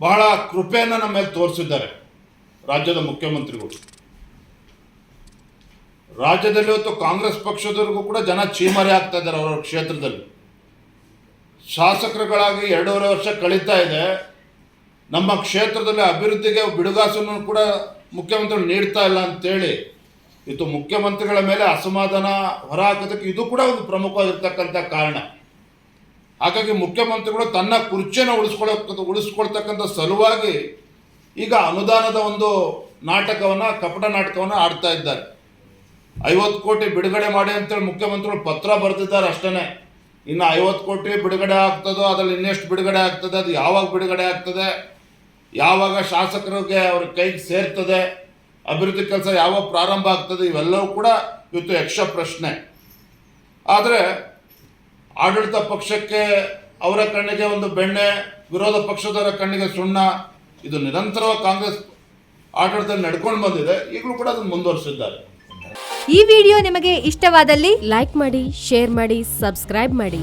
ಬಹಳ ಕೃಪೆಯನ್ನು ನಮ್ಮ ಮೇಲೆ ತೋರಿಸಿದ್ದಾರೆ ರಾಜ್ಯದ ಮುಖ್ಯಮಂತ್ರಿಗಳು. ರಾಜ್ಯದಲ್ಲಿ ಇವತ್ತು ಕಾಂಗ್ರೆಸ್ ಪಕ್ಷದವರೆಗೂ ಕೂಡ ಜನ ಚೀಮರೆ ಆಗ್ತಾ ಇದ್ದಾರೆ ಅವರ ಕ್ಷೇತ್ರದಲ್ಲಿ. ಶಾಸಕರುಗಳಾಗಿ ಎರಡೂವರೆ ವರ್ಷ ಕಳೀತಾ ಇದೆ. ನಮ್ಮ ಕ್ಷೇತ್ರದಲ್ಲಿ ಅಭಿವೃದ್ಧಿಗೆ ಬಿಡುಗಾಸನ್ನು ಕೂಡ ಮುಖ್ಯಮಂತ್ರಿಗಳು ನೀಡ್ತಾ ಇಲ್ಲ ಅಂತೇಳಿ ಇದು ಮುಖ್ಯಮಂತ್ರಿಗಳ ಮೇಲೆ ಅಸಮಾಧಾನ ಹೊರಹಾಕೋದಕ್ಕೆ ಇದು ಕೂಡ ಒಂದು ಪ್ರಮುಖವಾಗಿರ್ತಕ್ಕಂಥ ಕಾರಣ. ಹಾಗಾಗಿ ಮುಖ್ಯಮಂತ್ರಿಗಳು ತನ್ನ ಕುರ್ಚಿಯನ್ನು ಉಳಿಸ್ಕೊಳ್ಳ ಉಳಿಸ್ಕೊಳ್ತಕ್ಕಂಥ ಸಲುವಾಗಿ ಈಗ ಅನುದಾನದ ಒಂದು ನಾಟಕವನ್ನು, ಕಪಟ ನಾಟಕವನ್ನು ಆಡ್ತಾ ಇದ್ದಾರೆ. ಐವತ್ತು ಕೋಟಿ ಬಿಡುಗಡೆ ಮಾಡಿ ಅಂತೇಳಿ ಮುಖ್ಯಮಂತ್ರಿಗಳು ಪತ್ರ ಬರೆದಿದ್ದಾರೆ ಅಷ್ಟೇ ಇನ್ನು ಐವತ್ತು ಕೋಟಿ ಬಿಡುಗಡೆ ಆಗ್ತದೋ, ಅದರಲ್ಲಿ ಇನ್ನೆಷ್ಟು ಬಿಡುಗಡೆ ಆಗ್ತದೆ, ಅದು ಯಾವಾಗ ಬಿಡುಗಡೆ ಆಗ್ತದೆ, ಯಾವಾಗ ಶಾಸಕರಿಗೆ ಅವ್ರ ಕೈಗೆ ಸೇರ್ತದೆ, ಅಭಿವೃದ್ಧಿ ಕೆಲಸ ಯಾವಾಗ ಪ್ರಾರಂಭ ಆಗ್ತದೆ, ಇವೆಲ್ಲವೂ ಕೂಡ ಇವತ್ತು ಯಕ್ಷ ಪ್ರಶ್ನೆ ಆದರೆ ಆಡಳಿತ ಪಕ್ಷಕ್ಕೆ ಅವರ ಕಣ್ಣಿಗೆ ಒಂದು ಬೆಣ್ಣೆ, ವಿರೋಧ ಪಕ್ಷದವರ ಕಣ್ಣಿಗೆ ಸುಣ್ಣ, ಇದು ನಿರಂತರವಾಗಿ ಕಾಂಗ್ರೆಸ್ ಆಡಳಿತ ನಡ್ಕೊಂಡು ಬಂದಿದೆ. ಈಗಲೂ ಕೂಡ ಅದನ್ನು ಮುಂದುವರಿಸಿದ್ದಾರೆ. ಈ ವಿಡಿಯೋ ನಿಮಗೆ ಇಷ್ಟವಾದಲ್ಲಿ ಲೈಕ್ ಮಾಡಿ, ಶೇರ್ ಮಾಡಿ, ಸಬ್ಸ್ಕ್ರೈಬ್ ಮಾಡಿ.